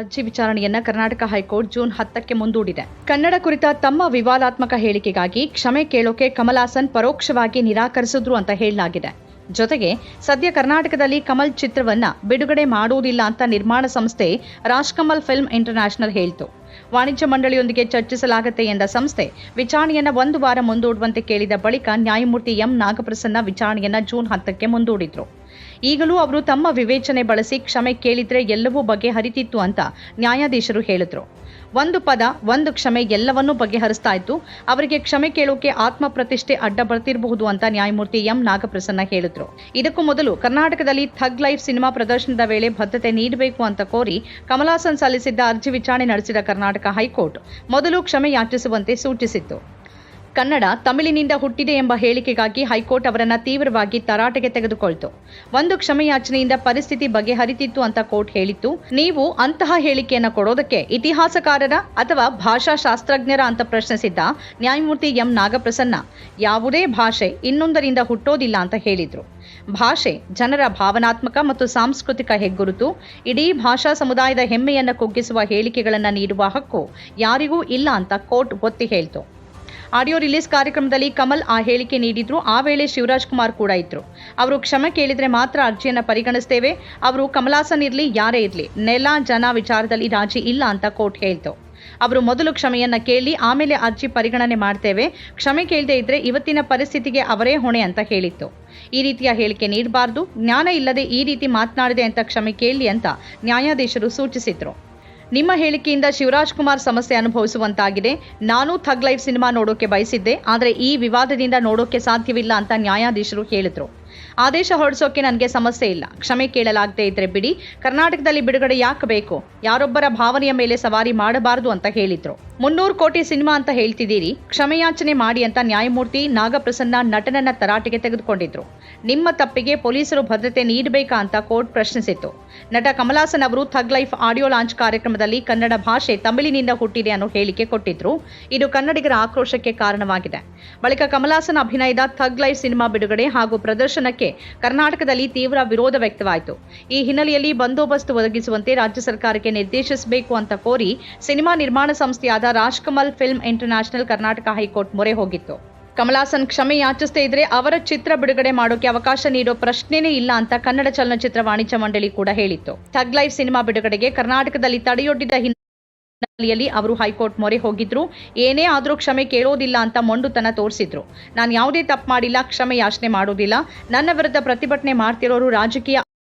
ಅರ್ಜಿ ವಿಚಾರಣೆಯನ್ನ Karnataka high court June ಹತ್ತಕ್ಕೆ ಮುಂದೂಡಿದೆ. ಕನ್ನಡ ಕುರಿತ ತಮ್ಮ ವಿವಾದಾತ್ಮಕ ಹೇಳಿಕೆಗಾಗಿ ಕ್ಷಮೆ ಕೇಳೋಕೆ ಕಮಲಾಸನ್ ಪರೋಕ್ಷವಾಗಿ ನಿರಾಕರಿಸಿದ್ರು ಅಂತ ಹೇಳಲಾಗಿದೆ. ಜೊತೆಗೆ ಸದ್ಯ ಕರ್ನಾಟಕದಲ್ಲಿ ಕಮಲ್ ಚಿತ್ರವನ್ನ ಬಿಡುಗಡೆ ಮಾಡುವುದಿಲ್ಲ ಅಂತ ನಿರ್ಮಾಣ ಸಂಸ್ಥೆ ರಾಜ್ಕಮಲ್ ಫಿಲ್ಮ್ ಇಂಟರ್ನ್ಯಾಷನಲ್ ಹೇಳ್ತು. ವಾಣಿಜ್ಯ ಮಂಡಳಿಯೊಂದಿಗೆ ಚರ್ಚಿಸಲಾಗುತ್ತೆ ಎಂದ ಸಂಸ್ಥೆ ವಿಚಾರಣೆಯನ್ನ ಒಂದು ವಾರ ಮುಂದೂಡುವಂತೆ ಕೇಳಿದ ಬಳಿಕ ನ್ಯಾಯಮೂರ್ತಿ ಎಂ ನಾಗಪ್ರಸನ್ನ ವಿಚಾರಣೆಯನ್ನ ಜೂನ್ ಹತ್ತಕ್ಕೆ ಮುಂದೂಡಿದ್ರು. ಈಗಲೂ ಅವರು ತಮ್ಮ ವಿವೇಚನೆ ಬಳಸಿ ಕ್ಷಮೆ ಕೇಳಿದ್ರೆ ಎಲ್ಲವೂ ಬಗೆಹರಿತಿತ್ತು ಅಂತ ನ್ಯಾಯಾಧೀಶರು ಹೇಳಿದ್ರು. ಒಂದು ಪದ, ಒಂದು ಕ್ಷಮೆ ಎಲ್ಲವನ್ನೂ ಬಗೆಹರಿಸ್ತಾ ಇತ್ತು. ಅವರಿಗೆ ಕ್ಷಮೆ ಕೇಳೋಕೆ ಆತ್ಮ ಪ್ರತಿಷ್ಠೆ ಅಡ್ಡ ಬರ್ತಿರಬಹುದು ಅಂತ ನ್ಯಾಯಮೂರ್ತಿ ಎಂ. ನಾಗಪ್ರಸನ್ನ ಹೇಳಿದ್ರು. ಇದಕ್ಕೂ ಮೊದಲು ಕರ್ನಾಟಕದಲ್ಲಿ ಥಗ್ ಲೈಫ್ ಸಿನಿಮಾ ಪ್ರದರ್ಶನದ ವೇಳೆ ಭದ್ರತೆ ನೀಡಬೇಕು ಅಂತ ಕೋರಿ ಕಮಲಾಸನ್ ಸಲ್ಲಿಸಿದ್ದ ಅರ್ಜಿ ವಿಚಾರಣೆ ನಡೆಸಿದ ಕರ್ನಾಟಕ ಹೈಕೋರ್ಟ್. ಮೊದಲು ಕ್ಷಮೆ ಯಾಚಿಸುವಂತೆ ಸೂಚಿಸಿತ್ತು. ಕನ್ನಡ ತಮಿಳಿನಿಂದ ಹುಟ್ಟಿದೆ ಎಂಬ ಹೇಳಿಕೆಗಾಗಿ ಹೈಕೋರ್ಟ್ ಅವರನ್ನು ತೀವ್ರವಾಗಿ ತರಾಟೆಗೆ ತೆಗೆದುಕೊಳ್ತು. ಒಂದು ಕ್ಷಮೆಯಾಚನೆಯಿಂದ ಪರಿಸ್ಥಿತಿ ಬಗೆಹರಿತಿತ್ತು ಅಂತ ಕೋರ್ಟ್ ಹೇಳಿತ್ತು. ನೀವು ಅಂತಹ ಹೇಳಿಕೆಯನ್ನು ಕೊಡೋದಕ್ಕೆ ಇತಿಹಾಸಕಾರರ ಅಥವಾ ಭಾಷಾಶಾಸ್ತ್ರಜ್ಞರ ಅಂತ ಪ್ರಶ್ನಿಸಿದ್ದ ನ್ಯಾಯಮೂರ್ತಿ ಎಂ. ನಾಗಪ್ರಸನ್ನ ಯಾವುದೇ ಭಾಷೆ ಇನ್ನೊಂದರಿಂದ ಹುಟ್ಟೋದಿಲ್ಲ ಅಂತ ಹೇಳಿದರು. ಭಾಷೆ ಜನರ ಭಾವನಾತ್ಮಕ ಮತ್ತು ಸಾಂಸ್ಕೃತಿಕ ಹೆಗ್ಗುರುತು, ಇಡೀ ಭಾಷಾ ಸಮುದಾಯದ ಹೆಮ್ಮೆಯನ್ನು ಕುಗ್ಗಿಸುವ ಹೇಳಿಕೆಗಳನ್ನು ನೀಡುವ ಹಕ್ಕು ಯಾರಿಗೂ ಇಲ್ಲ ಅಂತ ಕೋರ್ಟ್ ಒತ್ತಿ ಹೇಳ್ತು. ಆಡಿಯೋ ರಿಲೀಸ್ ಕಾರ್ಯಕ್ರಮದಲ್ಲಿ ಕಮಲ್ ಆ ಹೇಳಿಕೆ ನೀಡಿದ್ರು. ಆ ವೇಳೆ ಶಿವರಾಜ್ ಕುಮಾರ್ ಕೂಡ ಇದ್ರು. ಅವರು ಕ್ಷಮೆ ಕೇಳಿದ್ರೆ ಮಾತ್ರ ಅರ್ಜಿಯನ್ನು ಪರಿಗಣಿಸ್ತೇವೆ. ಅವರು ಕಮಲಾಸನ್ ಇರಲಿ, ಯಾರೇ ಇರಲಿ, ನೆಲ, ಜನ ವಿಚಾರದಲ್ಲಿ ರಾಜಿ ಇಲ್ಲ ಅಂತ ಕೋರ್ಟ್ ಹೇಳ್ತು. ಅವರು ಮೊದಲು ಕ್ಷಮೆಯನ್ನ ಕೇಳಿ, ಆಮೇಲೆ ಅರ್ಜಿ ಪರಿಗಣನೆ ಮಾಡ್ತೇವೆ. ಕ್ಷಮೆ ಕೇಳದೆ ಇದ್ರೆ ಇವತ್ತಿನ ಪರಿಸ್ಥಿತಿಗೆ ಅವರೇ ಹೊಣೆ ಅಂತ ಹೇಳಿತ್ತು. ಈ ರೀತಿಯ ಹೇಳಿಕೆ ನೀಡಬಾರ್ದು. ಜ್ಞಾನ ಇಲ್ಲದೆ ಈ ರೀತಿ ಮಾತನಾಡಿದೆ ಅಂತ ಕ್ಷಮೆ ಕೇಳಿ ಅಂತ ನ್ಯಾಯಾಧೀಶರು ಸೂಚಿಸಿದ್ರು. ನಿಮ್ಮ ಹೇಳಿಕೆಯಿಂದ ಶಿವರಾಜ್ ಕುಮಾರ್ ಸಮಸ್ಯೆ ಅನುಭವಿಸುವಂತಾಗಿದೆ. ನಾನು ಥಗ್ ಲೈಫ್ ಸಿನಿಮಾ ನೋಡೋಕೆ ಬಯಸಿದ್ದೆ, ಆದರೆ ಈ ವಿವಾದದಿಂದ ನೋಡೋಕೆ ಸಾಧ್ಯವಿಲ್ಲ ಅಂತ ನ್ಯಾಯಾಧೀಶರು ಹೇಳಿದ್ರು. ಆದೇಶ ಹೊರಡಿಸೋಕೆ ನನಗೆ ಸಮಸ್ಯೆ ಇಲ್ಲ. ಕ್ಷಮೆ ಕೇಳಲಾಗದೇ ಇದ್ರೆ ಬಿಡಿ. ಕರ್ನಾಟಕದಲ್ಲಿ ಬಿಡುಗಡೆ ಯಾಕೆ ಬೇಕು? ಯಾರೊಬ್ಬರ ಭಾವನೆಯ ಮೇಲೆ ಸವಾರಿ ಮಾಡಬಾರದು ಅಂತ ಹೇಳಿದ್ರು. ಮುನ್ನೂರು ಕೋಟಿ ಸಿನಿಮಾ ಅಂತ ಹೇಳ್ತಿದ್ದೀರಿ. ಕ್ಷಮೆಯಾಚನೆ ಮಾಡಿ ಅಂತ ನ್ಯಾಯಮೂರ್ತಿ ನಾಗಪ್ರಸನ್ನ ನಟನನ್ನ ತರಾಟೆಗೆ ತೆಗೆದುಕೊಂಡಿದ್ರು. ನಿಮ್ಮ ತಪ್ಪಿಗೆ ಪೊಲೀಸರು ಭದ್ರತೆ ನೀಡಬೇಕಾ ಅಂತ ಕೋರ್ಟ್ ಪ್ರಶ್ನಿಸಿತ್ತು. ನಟ ಕಮಲಾಸನ್ ಅವರು ಥಗ್ ಲೈಫ್ ಆಡಿಯೋ ಲಾಂಚ್ ಕಾರ್ಯಕ್ರಮದಲ್ಲಿ ಕನ್ನಡ ಭಾಷೆ ತಮಿಳಿನಿಂದ ಹುಟ್ಟಿದೆ ಅನ್ನೋ ಹೇಳಿಕೆ ಕೊಟ್ಟಿದ್ರು. ಇದು ಕನ್ನಡಿಗರ ಆಕ್ರೋಶಕ್ಕೆ ಕಾರಣವಾಗಿದೆ. ಬಳಿಕ ಕಮಲಾಸನ್ ಅಭಿನಯದ ಥಗ್ ಲೈಫ್ ಸಿನಿಮಾ ಬಿಡುಗಡೆ ಹಾಗೂ ಪ್ರದರ್ಶನಕ್ಕೆ ಕರ್ನಾಟಕದಲ್ಲಿ ತೀವ್ರ ವಿರೋಧ ವ್ಯಕ್ತವಾಯಿತು. ಈ ಹಿನ್ನೆಲೆಯಲ್ಲಿ ಬಂದೋಬಸ್ತ್ ಒದಗಿಸುವಂತೆ ರಾಜ್ಯ ಸರ್ಕಾರಕ್ಕೆ ನಿರ್ದೇಶಿಸಬೇಕು ಅಂತ ಕೋರಿ ಸಿನಿಮಾ ನಿರ್ಮಾಣ ಸಂಸ್ಥೆಯಾದ Rajkamal film international Karnataka high court ಮೊರೆ ಹೋಗಿತ್ತು. ಕಮಲಾಸನ್ ಕ್ಷಮೆ ಯಾಚಿಸದೇ ಇದ್ರೆ ಅವರ ಚಿತ್ರ ಬಿಡುಗಡೆ ಮಾಡೋಕೆ ಅವಕಾಶ ನೀಡೋ ಪ್ರಶ್ನೆನೇ ಇಲ್ಲ ಅಂತ ಕನ್ನಡ ಚಲನಚಿತ್ರ ವಾಣಿಜ್ಯ ಮಂಡಳಿ ಕೂಡ ಹೇಳಿತ್ತು. ಥಗ್ ಲೈಫ್ ಸಿನಿಮಾ ಬಿಡುಗಡೆಗೆ ಕರ್ನಾಟಕದಲ್ಲಿ ತಡೆಯೊಡ್ಡಿದ ಹಿನ್ನೆಲೆಯಲ್ಲಿ ಅವರು ಹೈಕೋರ್ಟ್ ಮೊರೆ ಹೋಗಿದ್ರು. ಏನೇ ಆದರೂ ಕ್ಷಮೆ ಕೇಳೋದಿಲ್ಲ ಅಂತ ಮೊಂಡುತನ ತೋರಿಸಿದ್ರು. ನಾನು ಯಾವುದೇ ತಪ್ಪು ಮಾಡಿಲ್ಲ, ಕ್ಷಮೆ ಯಾಚನೆ ಮಾಡೋದಿಲ್ಲ. ನನ್ನ ವಿರುದ್ಧ ಪ್ರತಿಭಟನೆ ಮಾಡ್ತಿರೋರು ರಾಜಕೀಯ